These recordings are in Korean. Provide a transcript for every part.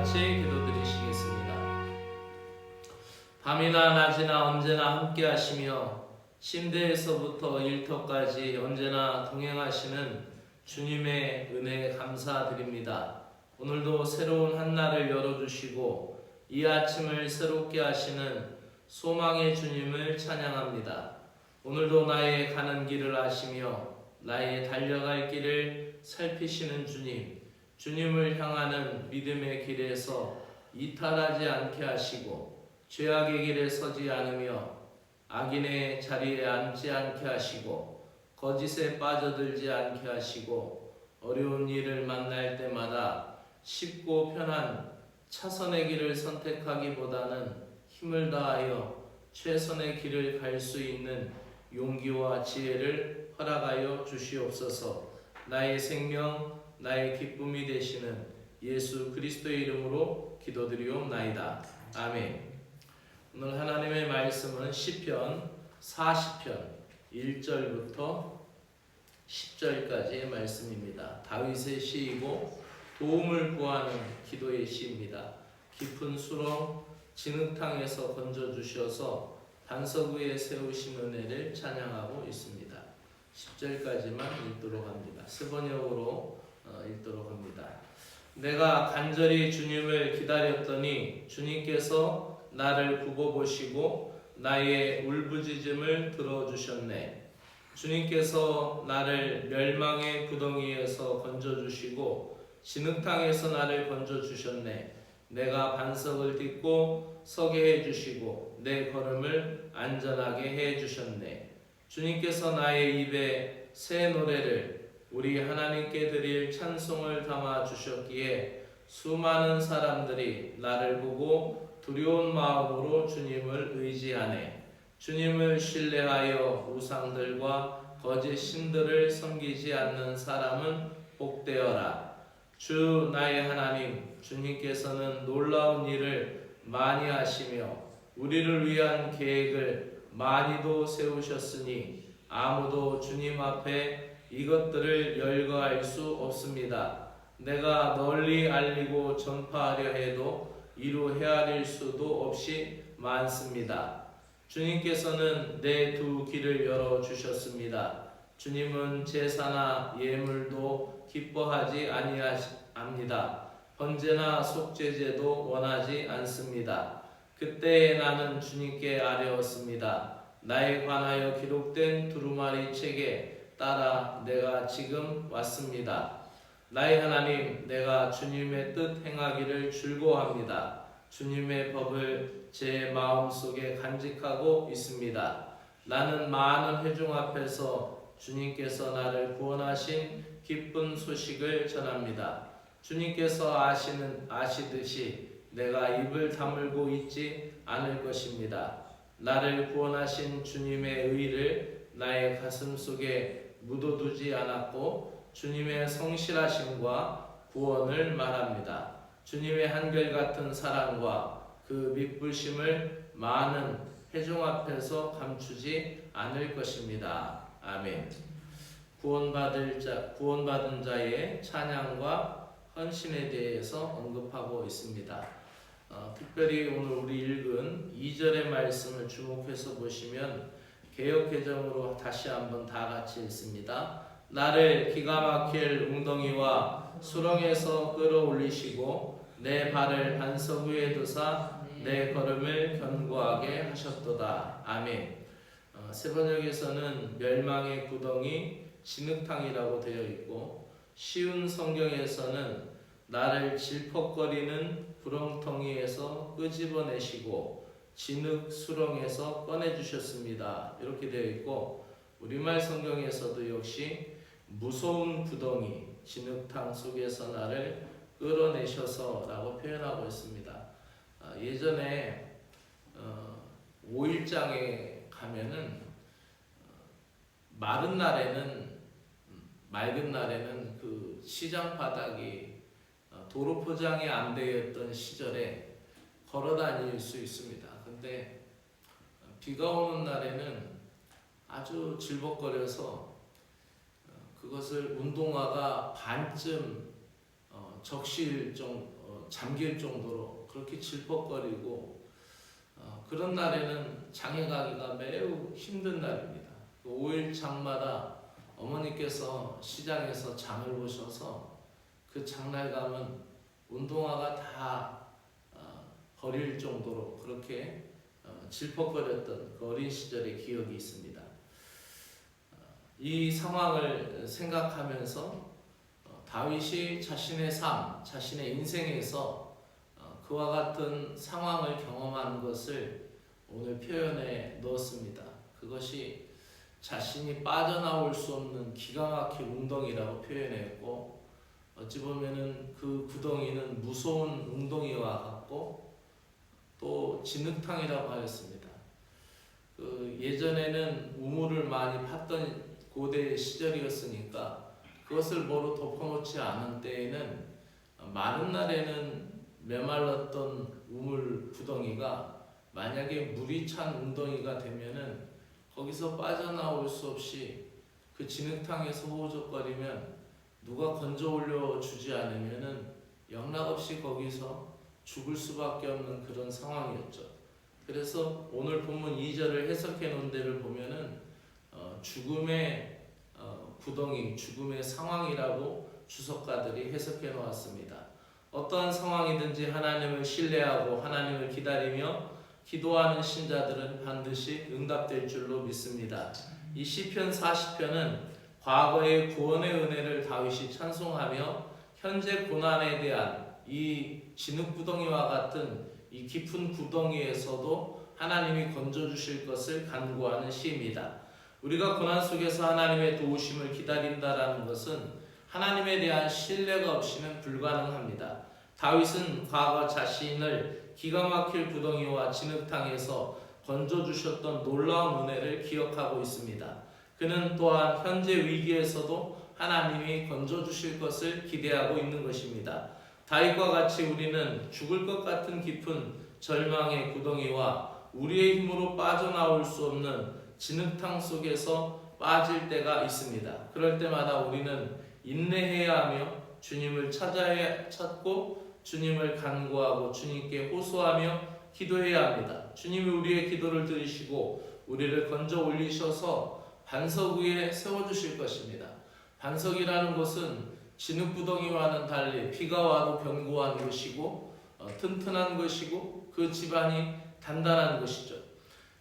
같이 기도드리시겠습니다. 밤이나 낮이나 언제나 함께 하시며 침대에서부터 일터까지 언제나 동행하시는 주님의 은혜 감사드립니다. 오늘도 새로운 한 날을 열어주시고 이 아침을 새롭게 하시는 소망의 주님을 찬양합니다. 오늘도 나의 가는 길을 아시며 나의 달려갈 길을 살피시는 주님, 주님을 향하는 믿음의 길에서 이탈하지 않게 하시고 죄악의 길에 서지 않으며 악인의 자리에 앉지 않게 하시고 거짓에 빠져들지 않게 하시고 어려운 일을 만날 때마다 쉽고 편한 차선의 길을 선택하기보다는 힘을 다하여 최선의 길을 갈 수 있는 용기와 지혜를 허락하여 주시옵소서. 나의 생명, 나의 기쁨이 되시는 예수 그리스도의 이름으로 기도드리옵나이다. 아멘. 오늘 하나님의 말씀은 시편 40편 1절부터 10절까지의 말씀입니다. 다윗의 시이고 도움을 구하는 기도의 시입니다. 깊은 수렁 진흙탕에서 건져 주셔서 반석 위에 세우신 은혜를 찬양하고 있습니다. 10절까지만 읽도록 합니다. 스번역으로 어, 읽도록 합니다. 내가 간절히 주님을 기다렸더니 주님께서 나를 굽어보시고 나의 울부짖음을 들어주셨네. 주님께서 나를 멸망의 구덩이에서 건져주시고 진흙탕에서 나를 건져주셨네. 내가 반석을 딛고 서게 해주시고 내 걸음을 안전하게 해주셨네. 주님께서 나의 입에 새 노래를 우리 하나님께 드릴 찬송을 담아 주셨기에 수많은 사람들이 나를 보고 두려운 마음으로 주님을 의지하네. 주님을 신뢰하여 우상들과 거짓 신들을 섬기지 않는 사람은 복되어라. 주 나의 하나님 주님께서는 놀라운 일을 많이 하시며 우리를 위한 계획을 많이도 세우셨으니 아무도 주님 앞에 이것들을 열거할 수 없습니다. 내가 널리 알리고 전파하려 해도 이루 헤아릴 수도 없이 많습니다. 주님께서는 내 두 길을 열어 주셨습니다. 주님은 제사나 예물도 기뻐하지 아니합니다. 번제나 속죄제도 원하지 않습니다. 그때 나는 주님께 아뢰었습니다. 나에 관하여 기록된 두루마리 책에 따라 내가 지금 왔습니다. 나의 하나님, 내가 주님의 뜻 행하기를 즐거워합니다. 주님의 법을 제 마음 속에 간직하고 있습니다. 나는 많은 회중 앞에서 주님께서 나를 구원하신 기쁜 소식을 전합니다. 주님께서 아시는 아시듯이 내가 입을 다물고 있지 않을 것입니다. 나를 구원하신 주님의 의를 나의 가슴 속에 묻어두지 않았고 주님의 성실하심과 구원을 말합니다. 주님의 한결같은 사랑과 그 믿부심을 많은 회중 앞에서 감추지 않을 것입니다. 아멘. 구원받을 자, 구원받은 자의 찬양과 헌신에 대해서 언급하고 있습니다. 어, 특별히 오늘 우리 읽은 2절의 말씀을 주목해서 보시면 개혁 개정으로 다시 한번 다 같이 읽습니다. 나를 기가 막힐 웅덩이와 수렁에서 끌어올리시고 내 발을 반석 위에 두사 내 걸음을 견고하게 하셨도다. 아멘. 어, 세번역에서는 멸망의 구덩이 진흙탕이라고 되어 있고 쉬운 성경에서는 나를 질퍽거리는 구렁텅이에서 끄집어내시고 진흙 수렁에서 꺼내 주셨습니다. 이렇게 되어 있고 우리말 성경에서도 역시 무서운 구덩이 진흙탕 속에서 나를 끌어내셔서 라고 표현하고 있습니다. 아, 예전에 어, 5일장에 가면은 어, 마른 날에는 음, 맑은 날에는 그 시장 바닥이 어, 도로 포장이 안 되었던 시절에 걸어 다닐 수 있습니다. 근데 어, 비가 오는 날에는 아주 질벅거려서 어, 그것을 운동화가 반쯤 어, 적실 좀 어, 잠길 정도로 그렇게 질퍽거리고 어, 그런 날에는 장에 가기가 매우 힘든 날입니다. 5일 장마다 어머니께서 시장에서 장을 보셔서 그 가면 운동화가 다 어, 버릴 정도로 그렇게 어, 질퍽거렸던 그 어린 시절의 기억이 있습니다. 어, 이 상황을 생각하면서 어, 다윗이 자신의 삶, 자신의 인생에서 어, 그와 같은 상황을 경험한 것을 오늘 표현에 넣었습니다. 그것이 자신이 빠져나올 수 없는 기가 막힌 웅덩이라고 표현했고 어찌 보면은 그 구덩이는 무서운 웅덩이와 같고 또 진흙탕이라고 하였습니다. 그 예전에는 우물을 많이 팠던 고대 시절이었으니까 그것을 뭐로 덮어놓지 않은 때에는 마른 날에는 메말랐던 우물 구덩이가 만약에 물이 찬 웅덩이가 되면은 거기서 빠져나올 수 없이 그 진흙탕에서 호호적거리면 누가 건져 올려 주지 않으면은 영락없이 거기서 죽을 수밖에 없는 그런 상황이었죠. 그래서 오늘 본문 2절을 해석해 놓은 데를 보면은 어, 죽음의 어, 구덩이, 죽음의 상황이라고 주석가들이 해석해 놓았습니다. 어떠한 상황이든지 하나님을 신뢰하고 하나님을 기다리며 기도하는 신자들은 반드시 응답될 줄로 믿습니다. 이 시편 40편은 과거의 구원의 은혜를 다윗이 찬송하며 현재 고난에 대한 이 진흙구덩이와 같은 이 깊은 구덩이에서도 하나님이 건져주실 것을 간구하는 시입니다. 우리가 고난 속에서 하나님의 도우심을 기다린다라는 것은 하나님에 대한 신뢰가 없이는 불가능합니다. 다윗은 과거 자신을 기가 막힐 구덩이와 진흙탕에서 건져주셨던 놀라운 은혜를 기억하고 있습니다. 그는 또한 현재 위기에서도 하나님이 건져 주실 것을 기대하고 있는 것입니다. 다윗과 같이 우리는 죽을 것 같은 깊은 절망의 구덩이와 우리의 힘으로 빠져나올 수 없는 진흙탕 속에서 빠질 때가 있습니다. 그럴 때마다 우리는 인내해야 하며 주님을 찾아야 찾고 주님을 간구하고 주님께 호소하며 기도해야 합니다. 주님이 우리의 기도를 들으시고 우리를 건져 올리셔서 반석 위에 세워 주실 것입니다. 반석이라는 것은 진흙구덩이와는 달리 비가 와도 견고한 것이고 어, 튼튼한 것이고 그 집안이 단단한 것이죠.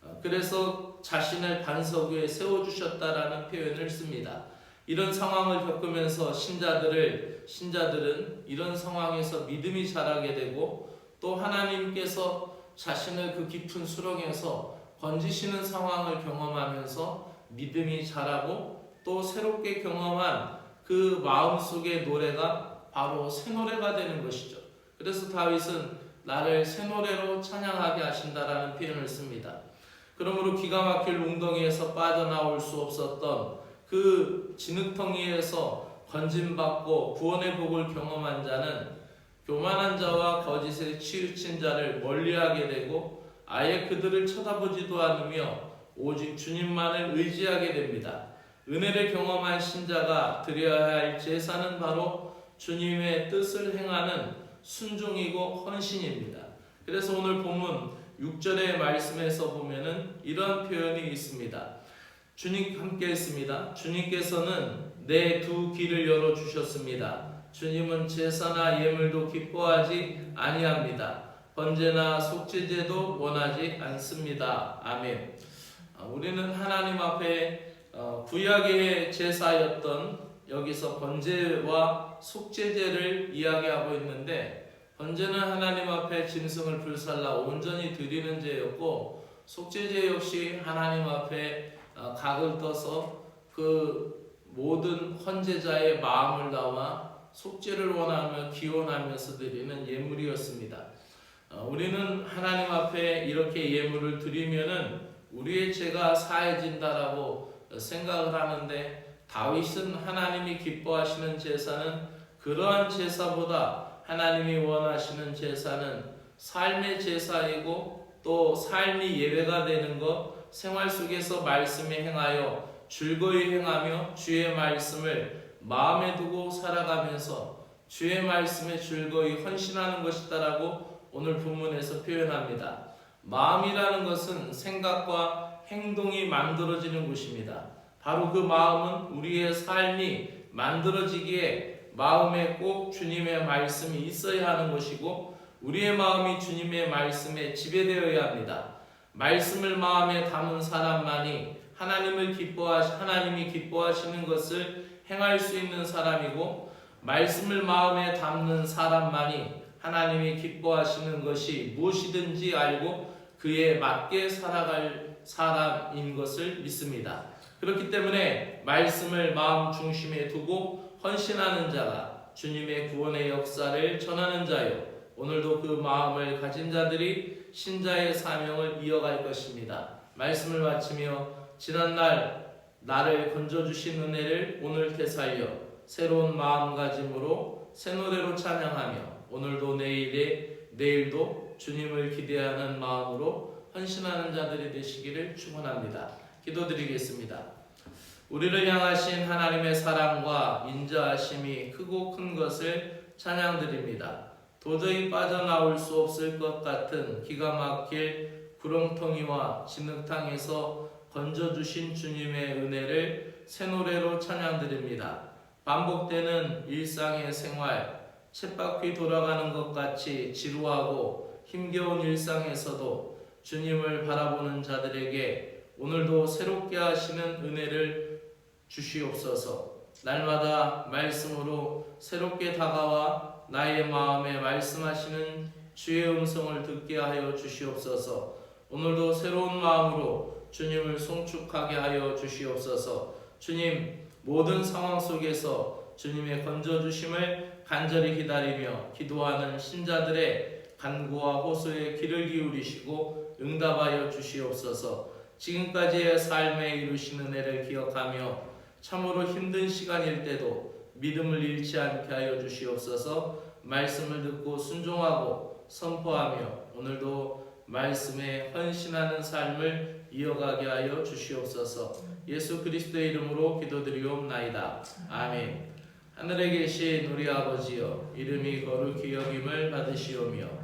어, 그래서 자신을 반석 위에 세워 주셨다라는 표현을 씁니다. 이런 상황을 겪으면서 신자들을 신자들은 이런 상황에서 믿음이 자라게 되고 또 하나님께서 자신을 그 깊은 수렁에서 건지시는 상황을 경험하면서 믿음이 자라고 또 새롭게 경험한 그 마음속의 노래가 바로 새 노래가 되는 것이죠. 그래서 다윗은 나를 새 노래로 찬양하게 하신다라는 표현을 씁니다. 그러므로 기가 막힐 웅덩이에서 빠져나올 수 없었던 그 진흙덩이에서 건짐받고 구원의 복을 경험한 자는 교만한 자와 거짓에 치우친 자를 멀리하게 되고 아예 그들을 쳐다보지도 않으며 오직 주님만을 의지하게 됩니다. 은혜를 경험한 신자가 드려야 할 제사는 바로 주님의 뜻을 행하는 순종이고 헌신입니다. 그래서 오늘 본문 6절의 말씀에서 보면은 이런 표현이 있습니다. 주님 함께 했습니다. 주님께서는 내 두 귀를 열어 주셨습니다. 주님은 제사나 예물도 기뻐하지 아니합니다. 번제나 속죄제도 원하지 않습니다. 아멘. 아, 우리는 하나님 앞에 어, 구약의 제사였던 여기서 번제와 속죄제를 이야기하고 있는데 번제는 하나님 앞에 짐승을 불살라 온전히 드리는 제였고 속죄제 역시 하나님 앞에 어, 각을 떠서 그 모든 헌제자의 마음을 담아 속죄를 원하며 기원하면서 드리는 예물이었습니다. 어, 우리는 하나님 앞에 이렇게 예물을 드리면은 우리의 죄가 사해진다라고 생각을 하는데 다윗은 하나님이 기뻐하시는 제사는 그러한 제사보다 하나님이 원하시는 제사는 삶의 제사이고 또 삶이 예배가 되는 것 생활 속에서 말씀에 행하여 즐거이 행하며 주의 말씀을 마음에 두고 살아가면서 주의 말씀에 즐거이 헌신하는 것이다라고 오늘 본문에서 표현합니다. 마음이라는 것은 생각과 행동이 만들어지는 곳입니다. 바로 그 마음은 우리의 삶이 만들어지기에 마음에 꼭 주님의 말씀이 있어야 하는 것이고 우리의 마음이 주님의 말씀에 지배되어야 합니다. 말씀을 마음에 담은 사람만이 하나님을 기뻐하시 하나님이 기뻐하시는 것을 행할 수 있는 사람이고 말씀을 마음에 담는 사람만이 하나님이 기뻐하시는 것이 무엇이든지 알고 그에 맞게 살아갈 사람인 것을 믿습니다. 그렇기 때문에 말씀을 마음 중심에 두고 헌신하는 자가 주님의 구원의 역사를 전하는 자요. 오늘도 그 마음을 가진 자들이 신자의 사명을 이어갈 것입니다. 말씀을 마치며 지난날 나를 건져주신 은혜를 오늘 되살려 새로운 마음가짐으로 새 노래로 찬양하며 오늘도 내일에 내일도 주님을 기대하는 마음으로 헌신하는 자들이 되시기를 축원합니다. 기도드리겠습니다. 우리를 향하신 하나님의 사랑과 인자하심이 크고 큰 것을 찬양드립니다. 도저히 빠져나올 수 없을 것 같은 기가 막힐 구렁텅이와 진흙탕에서 건져주신 주님의 은혜를 새 노래로 찬양드립니다. 반복되는 일상의 생활, 쳇바퀴 돌아가는 것 같이 지루하고 힘겨운 일상에서도 주님을 바라보는 자들에게 오늘도 새롭게 하시는 은혜를 주시옵소서. 날마다 말씀으로 새롭게 다가와 나의 마음에 말씀하시는 주의 음성을 듣게 하여 주시옵소서. 오늘도 새로운 마음으로 주님을 송축하게 하여 주시옵소서. 주님, 모든 상황 속에서 주님의 건져주심을 간절히 기다리며 기도하는 신자들의 간구와 호소에 귀를 기울이시고 응답하여 주시옵소서. 지금까지의 삶에 이루신 은혜를 기억하며 참으로 힘든 시간일 때도 믿음을 잃지 않게 하여 주시옵소서. 말씀을 듣고 순종하고 선포하며 오늘도 말씀에 헌신하는 삶을 이어가게 하여 주시옵소서. 예수 그리스도의 이름으로 기도드리옵나이다. 아멘. 하늘에 계신 우리 아버지여 이름이 거룩히 여김을 받으시오며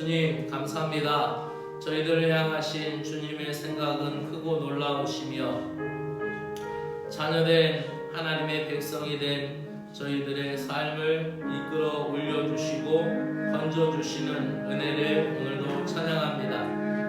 주님 감사합니다. 저희들을 향하신 주님의 생각은 크고 놀라우시며 자녀된 하나님의 백성이 된 저희들의 삶을 이끌어 올려주시고 건져주시는 은혜를 오늘도 찬양합니다.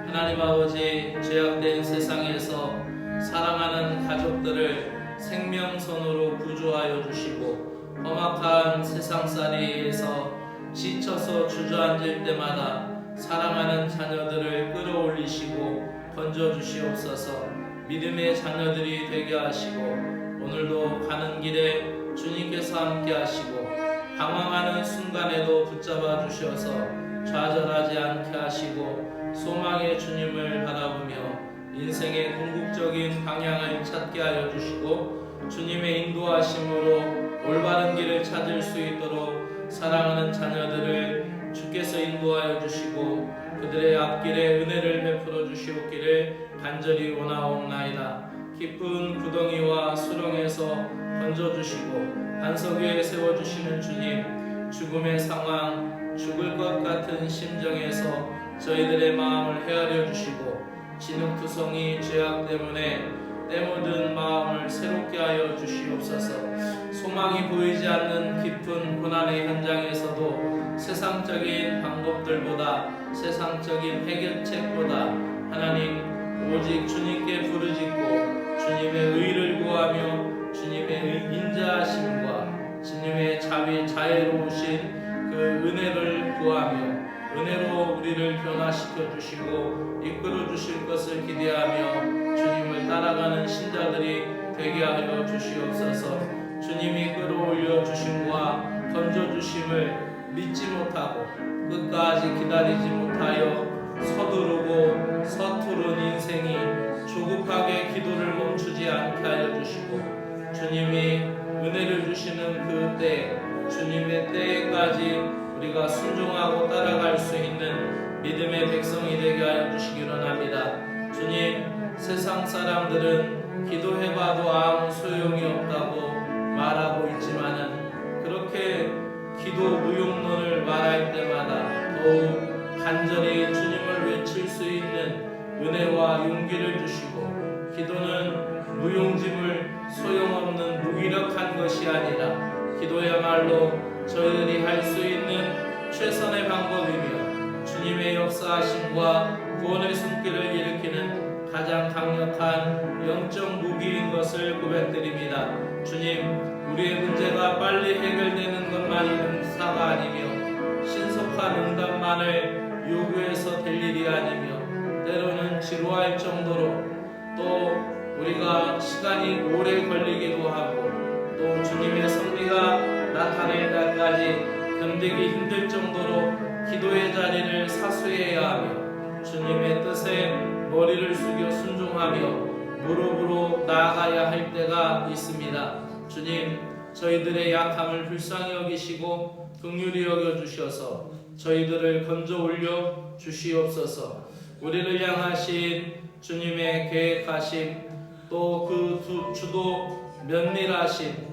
하나님 아버지 죄악된 세상에서 사랑하는 가족들을 생명선으로 구조하여 주시고 험악한 세상살이에서 지쳐서 주저앉을 때마다 사랑하는 자녀들을 끌어올리시고 건져주시옵소서. 믿음의 자녀들이 되게 하시고 오늘도 가는 길에 주님께서 함께 하시고 방황하는 순간에도 붙잡아 주셔서 좌절하지 않게 하시고 소망의 주님을 바라보며 인생의 궁극적인 방향을 찾게 하여 주시고 주님의 인도하심으로 올바른 길을 찾을 수 있도록 사랑하는 자녀들을 주께서 인도하여 주시고 그들의 앞길에 은혜를 베풀어 주시옵기를 간절히 원하옵나이다. 깊은 구덩이와 수렁에서 건져 주시고 반석 위에 세워 주시는 주님, 죽음의 상황, 죽을 것 같은 심정에서 저희들의 마음을 헤아려 주시고 진흙투성이 죄악 때문에 때묻은 마음을 새롭게 하여 주시옵소서. 소망이 보이지 않는 깊은 고난의 현장에서도 세상적인 방법들보다 세상적인 해결책보다 하나님 오직 주님께 부르짖고 주님의 의를 구하며 주님의 인자하심과 주님의 자비 자애로우신 그 은혜를 구하며 은혜로 우리를 변화시켜 주시고 이끌어 주실 것을 기대하며 주님을 따라가는 신자들이 되게 하여 주시옵소서. 주님이 끌어올려 주심과 건져 주심을 믿지 못하고 끝까지 기다리지 못하여 서두르고 서투른 인생이 조급하게 기도를 멈추지 않게 하여 주시고 주님이 은혜를 주시는 그때 주님의 때까지 우리가 순종하고 따라갈 수 있는 믿음의 백성이 되게 하여 주시기 원합니다. 주님 세상 사람들은 기도해봐도 아무 소용이 없다고 기도 무용론을 말할 때마다 더욱 간절히 주님을 외칠 수 있는 은혜와 용기를 주시고 기도는 무용지물 소용없는 무기력한 것이 아니라 기도야말로 저희들이 할 수 있는 최선의 방법이며 주님의 역사하심과 구원의 손길을 일으키는 가장 강력한 영적 무기인 것을 고백드립니다. 주님, 우리의 문제가 빨리 해결되는 것만이 능사가 아니며 신속한 응답만을 요구해서 될 일이 아니며 때로는 지루할 정도로 또 우리가 시간이 오래 걸리기도 하고 또 주님의 섭리가 나타낼 때까지 견디기 힘들 정도로 기도의 자리를 사수해야 하며 주님의 뜻에 머리를 숙여 순종하며 무릎으로 나아가야 할 때가 있습니다. 주님, 저희들의 약함을 불쌍히 여기시고 긍휼히 여겨 주셔서 저희들을 건져 올려 주시옵소서. 우리를 향하신 주님의 계획하심 또 그 주도 면밀하신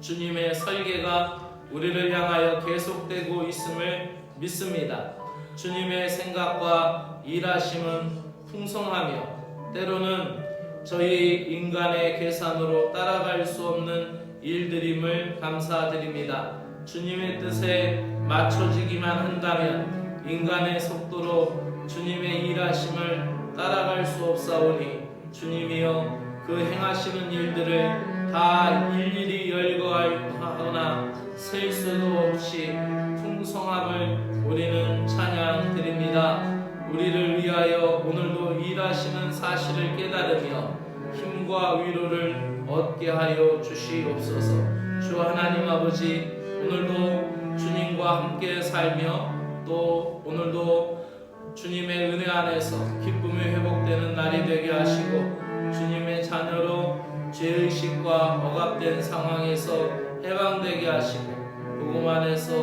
주님의 설계가 우리를 향하여 계속되고 있음을 믿습니다. 주님의 생각과 일하심은 풍성하며 때로는 저희 인간의 계산으로 따라갈 수 없는 일들임을 감사드립니다. 주님의 뜻에 맞춰지기만 한다면 인간의 속도로 주님의 일하심을 따라갈 수 없사오니 주님이여 그 행하시는 일들을 다 일일이 열거하거나 셀 수도 없이 풍성함을 우리는 찬양 드립니다. 우리를 위하여 오늘도 일하시는 사실을 깨달으며 힘과 위로를 얻게 하여 주시옵소서. 주 하나님 아버지 오늘도 주님과 함께 살며 또 오늘도 주님의 은혜 안에서 기쁨이 회복되는 날이 되게 하시고 주님의 자녀로 죄의식과 억압된 상황에서 해방되게 하시고 복음 안에서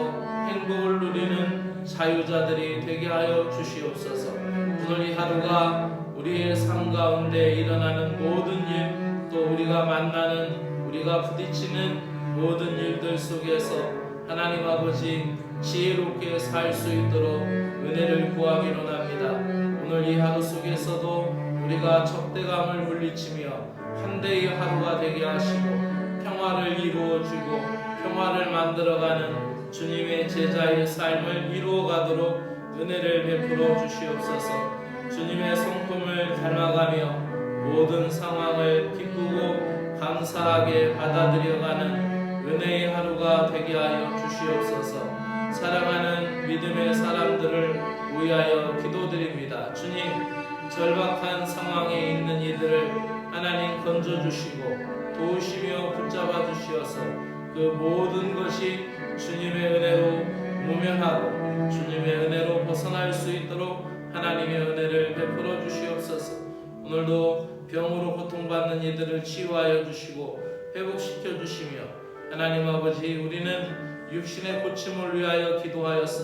행복을 누리는 자유자들이 되게 하여 주시옵소서. 오늘 이 하루가 우리의 삶 가운데 일어나는 모든 일 또 우리가 만나는 우리가 부딪히는 모든 일들 속에서 하나님 아버지 지혜롭게 살 수 있도록 은혜를 구하기로 합니다. 오늘 이 하루 속에서도 우리가 적대감을 물리치며 한 대의 하루가 되게 하시고 평화를 이루어 주고 평화를 만들어가는 주님의 제자의 삶을 이루어 가도록 은혜를 베풀어 주시옵소서. 주님의 성품을 닮아가며 모든 상황을 기쁘고 감사하게 받아들여가는 은혜의 하루가 되게 하여 주시옵소서. 사랑하는 믿음의 사람들을 위하여 기도드립니다. 주님, 절박한 상황에 있는 이들을 하나님 건져 주시고 도우시며 붙잡아 주시어서 그 모든 것이 주님의 은혜로 무면하고 주님의 은혜로 벗어날 수 있도록 하나님의 은혜를 베풀어 주시옵소서. 오늘도 병으로 고통받는 이들을 치유하여 주시고 회복시켜 주시며 하나님 아버지 우리는 육신의 고침을 위하여 기도하였습니다.